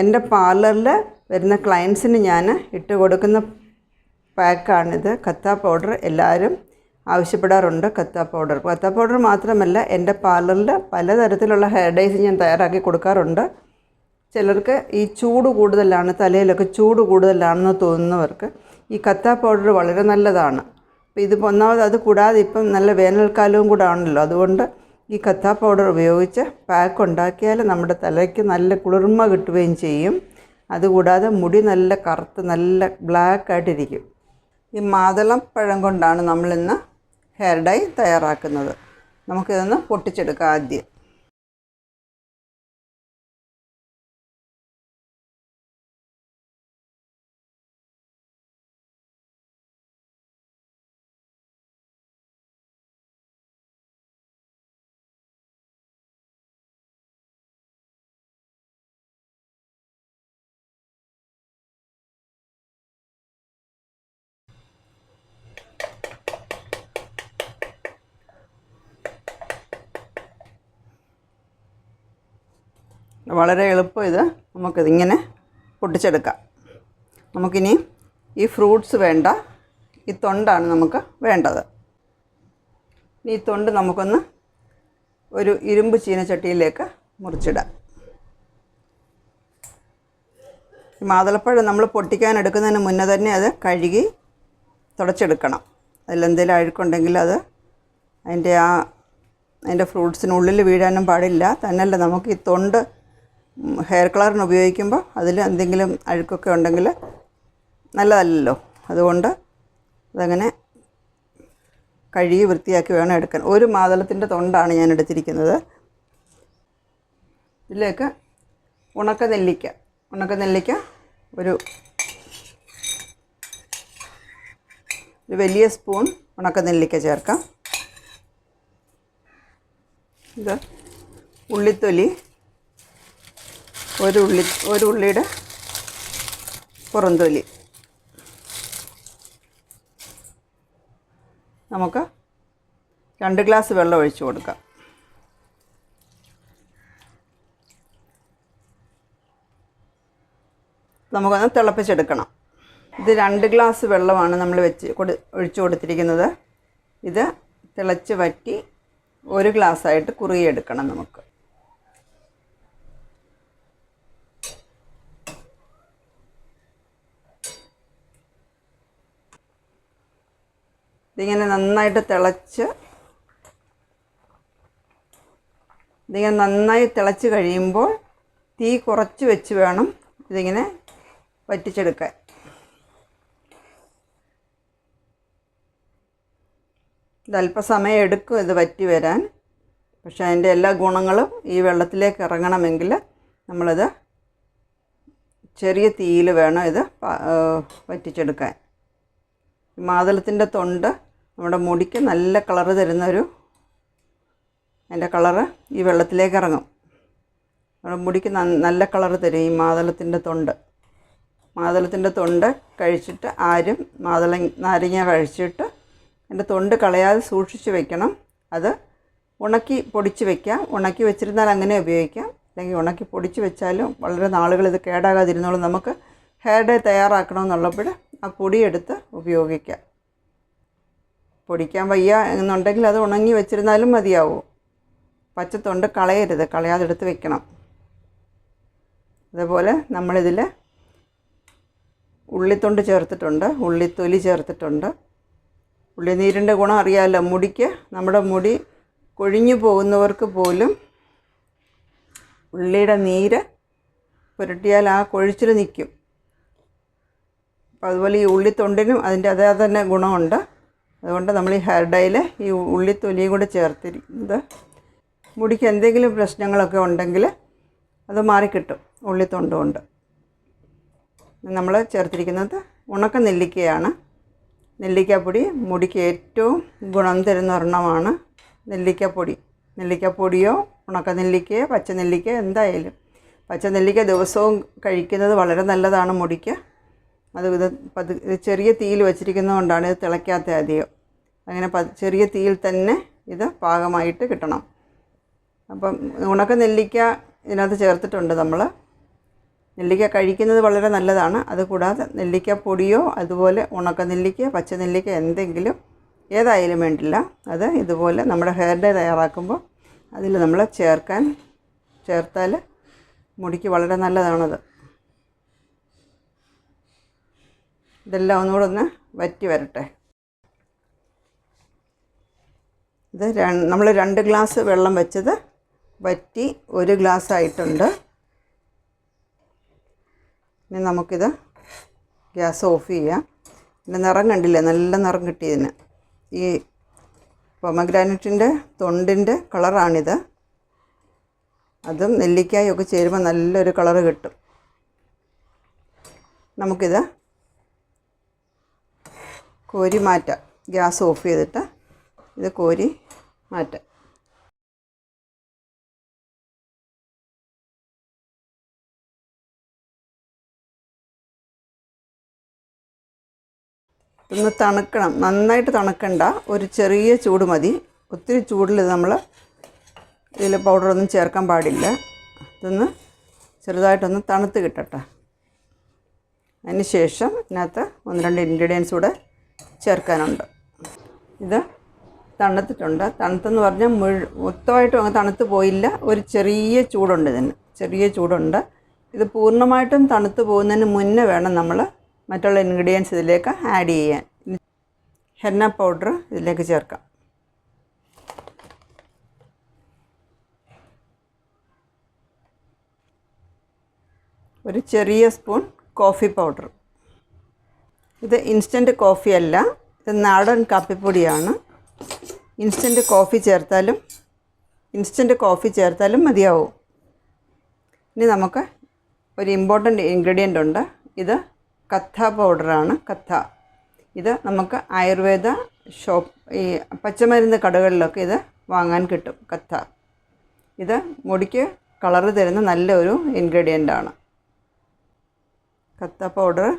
എന്റെ പാർലറിൽ വരുന്ന ക്ലയൻസിന് ഞാൻ ഇട്ട് കൊടുക്കുന്ന പാക്കാണിത് കത്ത പൗഡർ എല്ലാവരും ആവശ്യപ്പെടാറുണ്ട് കത്ത പൗഡർ കത്ത പൗഡർ മാത്രമല്ല എന്റെ പാർലറിൽ പലതരത്തിലുള്ള ഹെയർ ഡൈസ് ഞാൻ തയ്യാറാക്കി കൊടുക്കാറുണ്ട്. ചിലർക്ക് ഈ ചൂട് കൂടുതലാണ് തലയിലൊക്കെ ചൂട് കൂടുതലാണെന്ന് തോന്നുന്നവർക്ക് ഈ കത്ത പൗഡർ വളരെ നല്ലതാണ്. അപ്പോൾ ഇത് ഒന്നാമത് അത് കൂടാതെ ഇപ്പം നല്ല വേനൽക്കാലവും കൂടെ ആണല്ലോ. അതുകൊണ്ട് ഈ കത്ത പൗഡർ ഉപയോഗിച്ച് പാക്ക് ഉണ്ടാക്കിയാൽ നമ്മുടെ തലയ്ക്ക് നല്ല കുളിർമ കിട്ടുകയും ചെയ്യും. അതുകൂടാതെ മുടി നല്ല കറുത്ത് നല്ല ബ്ലാക്ക് ആയിട്ടിരിക്കും. ഈ മാതളപ്പഴം കൊണ്ടാണ് നമ്മളിന്ന് ഹെയർ ഡൈ തയ്യാറാക്കുന്നത്. നമുക്കിതൊന്ന് പൊട്ടിച്ചെടുക്കാം ആദ്യം. വളരെ എളുപ്പം ഇത്. നമുക്കിതിങ്ങനെ പൊട്ടിച്ചെടുക്കാം. നമുക്കിനി ഈ ഫ്രൂട്ട്സ് വേണ്ട. ഈ തൊണ്ടാണ് നമുക്ക് വേണ്ടത്. ഈ തൊണ്ട് നമുക്കൊന്ന് ഒരു ഇരുമ്പ് ചീനച്ചട്ടിയിലേക്ക് മുറിച്ചിടാം. ഈ മാതളപ്പഴം നമ്മൾ പൊട്ടിക്കാൻ എടുക്കുന്നതിന് മുന്നേ തന്നെ അത് കഴുകി തുടച്ചെടുക്കണം. അതിലെന്തെങ്കിലും അഴുക്കുണ്ടെങ്കിൽ അത് അതിന്റെ ആ അതിന്റെ ഫ്രൂട്ട്സിനുള്ളിൽ വീഴാനും പാടില്ല. തന്നെയല്ല നമുക്ക് ഈ തൊണ്ട് ഹെയർ കളറിന് ഉപയോഗിക്കുമ്പോൾ അതിൽ എന്തെങ്കിലും അഴുക്കൊക്കെ ഉണ്ടെങ്കിൽ നല്ലതല്ലല്ലോ. അതുകൊണ്ട് അതങ്ങനെ കഴുകി വൃത്തിയാക്കി വേണം എടുക്കാൻ. ഒരു മാതളത്തിന്റെ തൊണ്ടാണ് ഞാൻ എടുത്തിരിക്കുന്നത്. ഇതിലേക്ക് ഉണക്ക നെല്ലിക്ക. ഉണക്ക നെല്ലിക്ക ഒരു ഒരു വലിയ സ്പൂൺ ഉണക്ക നെല്ലിക്ക ചേർക്കാം. ഇത് ഉള്ളിത്തൊലി ഒരു ഉള്ളി ഒരു ഉള്ളിയുടെ പുറന്തൊലി. നമുക്ക് രണ്ട് ഗ്ലാസ് വെള്ളം ഒഴിച്ച് കൊടുക്കാം. നമുക്കൊന്ന് തിളപ്പിച്ചെടുക്കണം. ഇത് രണ്ട് ഗ്ലാസ് വെള്ളമാണ് നമ്മൾ വെച്ച് കൊടു ഒഴിച്ചു കൊടുത്തിരിക്കുന്നത്. ഇത് തിളച്ച് വറ്റി ഒരു ഗ്ലാസ്സായിട്ട് കുറുകിയെടുക്കണം നമുക്ക്. ഇതിങ്ങനെ നന്നായിട്ട് തിളച്ച് ഇതിങ്ങനെ നന്നായി തിളച്ച് കഴിയുമ്പോൾ തീ കുറച്ച് വെച്ച് വേണം ഇതിങ്ങനെ വറ്റിച്ചെടുക്കാൻ. ഇത് അല്പസമയം എടുക്കും ഇത് വറ്റി വരാൻ. പക്ഷേ അതിന്റെ എല്ലാ ഗുണങ്ങളും ഈ വെള്ളത്തിലേക്ക് ഇറങ്ങണമെങ്കിൽ നമ്മളിത് ചെറിയ തീയിൽ വേണം ഇത് വറ്റിച്ചെടുക്കാൻ. മാതളത്തിന്റെ തൊണ്ട് നമ്മുടെ മുടിക്ക് നല്ല കളറ് തരുന്നൊരു അതിന്റെ കളറ് ഈ വെള്ളത്തിലേക്ക് ഇറങ്ങും. നമ്മുടെ മുടിക്ക് നല്ല കളറ് തരും ഈ മാതളത്തിന്റെ തൊണ്ട്. മാതളത്തിന്റെ തൊണ്ട് കഴിച്ചിട്ട് ആരും മാതള നാരങ്ങ കഴിച്ചിട്ട് അതിന്റെ തൊണ്ട് കളയാതെ സൂക്ഷിച്ച് വെക്കണം. അത് ഉണക്കി പൊടിച്ച് വെക്കാം. ഉണക്കി വെച്ചിരുന്നാൽ അങ്ങനെ ഉപയോഗിക്കാം. അല്ലെങ്കിൽ ഉണക്കി പൊടിച്ച് വെച്ചാലും വളരെ നാളുകൾ ഇത് കേടാകാതിരുന്നോളും നമുക്ക് ഹെയർ ഡേ തയ്യാറാക്കണമെന്നുള്ളപ്പോൾ ആ പൊടിയെടുത്ത് ഉപയോഗിക്കാം. പൊടിക്കാൻ വയ്യ എന്നുണ്ടെങ്കിൽ അത് ഉണങ്ങി വെച്ചിരുന്നാലും മതിയാവും. പച്ചത്തൊണ്ട് കളയരുത് കളയാതെടുത്ത് വെക്കണം. അതുപോലെ നമ്മളിതിൽ ഉള്ളിത്തൊണ്ട് ചേർത്തിട്ടുണ്ട് ഉള്ളിത്തൊലി ചേർത്തിട്ടുണ്ട്. ഉള്ളിനീരിന്റെ ഗുണം അറിയാമല്ലോ മുടിക്ക് നമ്മുടെ മുടി കൊഴിഞ്ഞു പോകുന്നവർക്ക് പോലും ഉള്ളിയുടെ നീര് പുരട്ടിയാൽ ആ കൊഴിച്ചിൽ നിൽക്കും. അപ്പോൾ അതുപോലെ ഈ ഉള്ളിത്തൊണ്ടിനും അതിന്റെ അതേ തന്നെ ഗുണമുണ്ട്. അതുകൊണ്ട് നമ്മൾ ഈ ഹെയർ ഡൈയിൽ ഈ ഉള്ളിത്തൊലിയും കൂടെ ചേർത്തിരിക്കുന്നത്. മുടിക്ക് എന്തെങ്കിലും പ്രശ്നങ്ങളൊക്കെ ഉണ്ടെങ്കിൽ അത് മാറിക്കിട്ടും ഉള്ളിത്തൊണ്ട് കൊണ്ട്. നമ്മൾ ചേർത്തിരിക്കുന്നത് ഉണക്ക നെല്ലിക്കയാണ്. നെല്ലിക്കപ്പൊടി മുടിക്ക് ഏറ്റവും ഗുണം തരുന്ന ഒരെണ്ണമാണ് നെല്ലിക്കപ്പൊടി. നെല്ലിക്കാപ്പൊടിയോ ഉണക്ക നെല്ലിക്കയോ പച്ച നെല്ലിക്കയോ എന്തായാലും. പച്ച നെല്ലിക്ക ദിവസവും കഴിക്കുന്നത് വളരെ നല്ലതാണ് മുടിക്ക്. അത് ഇത് പതു ചെറിയ തീയിൽ വെച്ചിരിക്കുന്നതുകൊണ്ടാണ് ഇത് തിളയ്ക്കാത്ത അധികം. അങ്ങനെ പ ചെറിയ തീയിൽ തന്നെ ഇത് പാകമായിട്ട് കിട്ടണം. അപ്പം ഉണക്ക നെല്ലിക്ക ഇതിനകത്ത് ചേർത്തിട്ടുണ്ട് നമ്മൾ നെല്ലിക്ക കഴിക്കുന്നത് വളരെ നല്ലതാണ്. അതുകൂടാതെ നെല്ലിക്ക പൊടിയോ അതുപോലെ ഉണക്ക നെല്ലിക്ക പച്ച നെല്ലിക്ക എന്തെങ്കിലും ഏതായാലും വേണ്ടില്ല. അത് ഇതുപോലെ നമ്മുടെ ഹെയർ ഡേ തയ്യാറാക്കുമ്പോൾ അതിൽ നമ്മൾ ചേർക്കാൻ ചേർത്താൽ മുടിക്ക് വളരെ നല്ലതാണത്. ഇതെല്ലാം ഒന്നുകൂടെ ഒന്ന് വറ്റി വരട്ടെ. ഇത് നമ്മൾ രണ്ട് ഗ്ലാസ് വെള്ളം വെച്ചത് വറ്റി ഒരു ഗ്ലാസ് ആയിട്ടുണ്ട്. ഇനി നമുക്കിത് ഗ്യാസ് ഓഫ് ചെയ്യാം. പിന്നെ നിറം കണ്ടില്ലേ? നല്ല നിറം കിട്ടിയതിന് ഈ പൊമഗ്രാനറ്റിന്റെ തൊണ്ടിന്റെ കളറാണിത്. അതും നെല്ലിക്കായൊക്കെ ചേരുമ്പോൾ നല്ലൊരു കളറ് കിട്ടും. നമുക്കിത് കോരി മാറ്റാം. ഗ്യാസ് ഓഫ് ചെയ്തിട്ട് ഇത് കോരി മാറ്റാം. ഒന്ന് തണുക്കണം. നന്നായിട്ട് തണുക്കണ്ട. ഒരു ചെറിയ ചൂട് മതി. ഒത്തിരി ചൂടിൽ നമ്മൾ ഇതിൽ പൗഡറൊന്നും ചേർക്കാൻ പാടില്ല. ഇതൊന്ന് ചെറുതായിട്ടൊന്ന് തണുത്ത് കിട്ടട്ടെ. അതിന് ശേഷം ഇതിനകത്ത് ഒന്ന് രണ്ട് ഇൻഗ്രീഡിയൻസ് കൂടെ ചേർക്കാനുണ്ട്. ഇത് തണുത്തിട്ടുണ്ട്. തണുത്തെന്ന് പറഞ്ഞാൽ മുഴു മൊത്തമായിട്ടും അങ്ങ് തണുത്ത് പോയില്ല. ഒരു ചെറിയ ചൂടുണ്ട് ഇതിന്. ചെറിയ ചൂടുണ്ട്. ഇത് പൂർണമായിട്ടും തണുത്ത് പോകുന്നതിന് മുന്നേ വേണം നമ്മൾ മറ്റുള്ള ഇൻഗ്രീഡിയൻസ് ഇതിലേക്ക് ആഡ് ചെയ്യാൻ. ഹെന്ന പൗഡർ ഇതിലേക്ക് ചേർക്കാം. ഒരു ചെറിയ സ്പൂൺ കോഫി പൗഡർ ഇത് ഇൻസ്റ്റന്റ് കോഫി അല്ല. ഇത് നാടൻ കാപ്പിപ്പൊടിയാണ്. ഇൻസ്റ്റന്റ് കോഫി ചേർത്താലും ഇൻസ്റ്റന്റ് കോഫി ചേർത്താലും മതിയാവും. ഇനി നമുക്ക് ഒരു ഇമ്പോർട്ടന്റ് ഇൻഗ്രീഡിയന്റ് ഉണ്ട്. ഇത് കഥ പൗഡറാണ് കഥ ഇത് നമുക്ക് ആയുർവേദ ഷോപ്പ് ഈ പച്ചമരുന്ന് കടകളിലൊക്കെ ഇത് വാങ്ങാൻ കിട്ടും കഥ ഇത് മുടിക്ക് കളറ് തരുന്ന നല്ലൊരു ഇൻഗ്രീഡിയന്റ് ആണ്. കത്ത പൗഡർ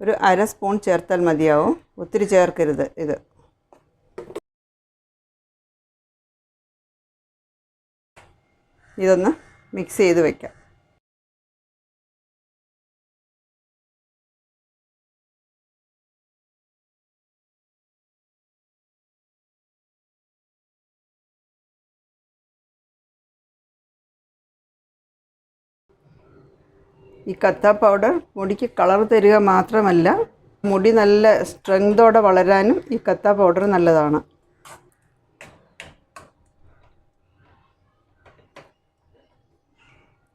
ഒരു അര സ്പൂൺ ചേർത്താൽ മതിയാവും. ഒത്തിരി ചേർക്കരുത് ഇത്. ഇതൊന്ന് മിക്സ് ചെയ്ത് വയ്ക്കാം ഈ കത്ത പൗഡർ മുടിക്ക് കളർ തരിക മാത്രമല്ല മുടി നല്ല സ്ട്രെങ്തോടെ വളരാനും ഈ കത്ത പൗഡർ നല്ലതാണ്.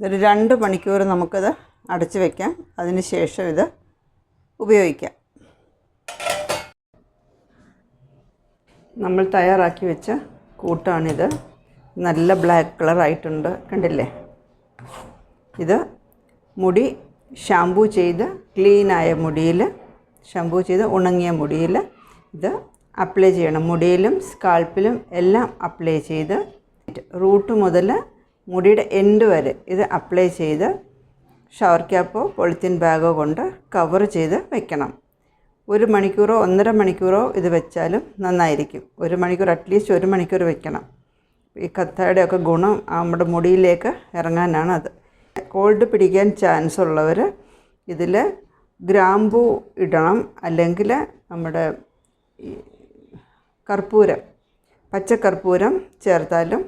ഇതൊരു രണ്ട് മണിക്കൂർ നമുക്കിത് അടച്ച് വയ്ക്കാം അതിന് ശേഷം ഇത് ഉപയോഗിക്കാം. നമ്മൾ തയ്യാറാക്കി വെച്ച കൂട്ടാണിത്. നല്ല ബ്ലാക്ക് കളറായിട്ടുണ്ട് കണ്ടില്ലേ? ഇത് മുടി ഷാംപൂ ചെയ്ത് ക്ലീനായ മുടിയിൽ ഷാംപൂ ചെയ്ത് ഉണങ്ങിയ മുടിയിൽ ഇത് അപ്ലൈ ചെയ്യണം. മുടിയിലും സ്കാൾപ്പിലും എല്ലാം അപ്ലൈ ചെയ്ത് റൂട്ട് മുതൽ മുടിയുടെ എൻഡ് വരെ ഇത് അപ്ലൈ ചെയ്ത് ഷവർ ക്യാപ്പോ പൊളിത്തീൻ ബാഗോ കൊണ്ട് കവർ ചെയ്ത് വെക്കണം. ഒരു മണിക്കൂറോ ഒന്നര മണിക്കൂറോ ഇത് വെച്ചാലും നന്നായിരിക്കും. ഒരു മണിക്കൂർ അറ്റ്ലീസ്റ്റ് ഒരു മണിക്കൂർ വെക്കണം. ഈ കത്തയുടെ ഒക്കെ ഗുണം നമ്മുടെ മുടിയിലേക്ക് ഇറങ്ങാനാണ് അത് കോൾഡ് പിടിക്കാൻ ചാൻസ് ഉള്ളവർ ഇതിൽ ഗ്രാമ്പൂ ഇടണം അല്ലെങ്കിൽ നമ്മുടെ കർപ്പൂരം പച്ചക്കർപ്പൂരം ചേർത്താലും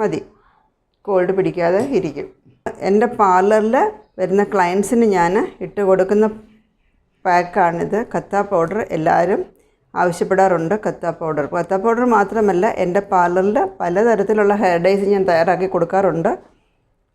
മതി. കോൾഡ് പിടിക്കാതെ ഇരിക്കും. എന്റെ പാർലറിൽ വരുന്ന ക്ലയൻസിന് ഞാൻ ഇട്ട് കൊടുക്കുന്ന പാക്കാണിത്. കത്ത പൗഡർ എല്ലാവരും ആവശ്യപ്പെടാറുണ്ട് കത്ത പൗഡർ. കത്ത പൗഡർ മാത്രമല്ല എന്റെ പാർലറിൽ പലതരത്തിലുള്ള ഹെയർ ഡൈസ് ഞാൻ തയ്യാറാക്കി കൊടുക്കാറുണ്ട്.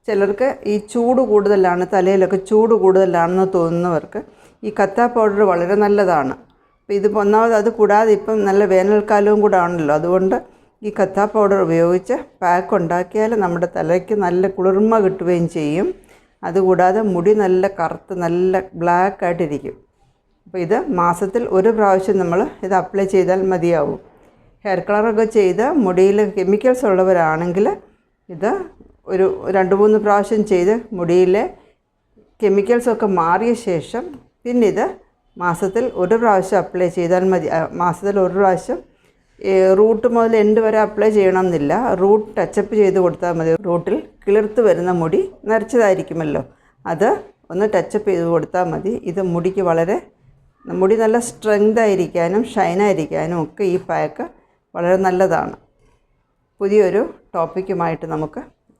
ചിലർക്ക് ഈ ചൂട് കൂടുതലാണ് തലയിലൊക്കെ ചൂട് കൂടുതലാണെന്ന് തോന്നുന്നവർക്ക് ഈ കത്ത പൗഡർ വളരെ നല്ലതാണ്. അപ്പോൾ ഇത് ഒന്നാമത് അത് കൂടാതെ ഇപ്പം നല്ല വേനൽക്കാലവും കൂടെ ആണല്ലോ. അതുകൊണ്ട് ഈ കത്ത പൗഡർ ഉപയോഗിച്ച് പാക്ക് ഉണ്ടാക്കിയാൽ നമ്മുടെ തലയ്ക്ക് നല്ല കുളിർമ കിട്ടുകയും ചെയ്യും. അതുകൂടാതെ മുടി നല്ല കറുത്ത് നല്ല ബ്ലാക്ക് ആയിട്ടിരിക്കും. അപ്പോൾ ഇത് മാസത്തിൽ ഒരു പ്രാവശ്യം നമ്മൾ ഇത് അപ്ലൈ ചെയ്താൽ മതിയാവും. ഹെയർ കളറൊക്കെ ചെയ്ത് മുടിയിൽ കെമിക്കൽസ് ഉള്ളവരാണെങ്കിൽ ഇത് ഒരു രണ്ട് മൂന്ന് പ്രാവശ്യം ചെയ്ത് മുടിയിലെ കെമിക്കൽസൊക്കെ മാറിയ ശേഷം പിന്നെ ഇത് മാസത്തിൽ ഒരു പ്രാവശ്യം അപ്ലൈ ചെയ്താൽ മതി. മാസത്തിൽ ഒരു പ്രാവശ്യം റൂട്ട് മുതൽ എൻഡ് വരെ അപ്ലൈ ചെയ്യണമെന്നില്ല. റൂട്ട് ടച്ചപ്പ് ചെയ്ത് കൊടുത്താൽ മതി. റൂട്ടിൽ കിളിർത്ത് വരുന്ന മുടി നിറച്ചതായിരിക്കുമല്ലോ. അത് ഒന്ന് ടച്ചപ്പ് ചെയ്ത് കൊടുത്താൽ മതി. ഇത് മുടിക്ക് വളരെ മുടി നല്ല സ്ട്രെങ്ത് ആയിരിക്കാനും ഷൈനായിരിക്കാനും ഒക്കെ ഈ പാക്ക് വളരെ നല്ലതാണ്. പുതിയൊരു ടോപ്പിക്കുമായിട്ട് നമുക്ക്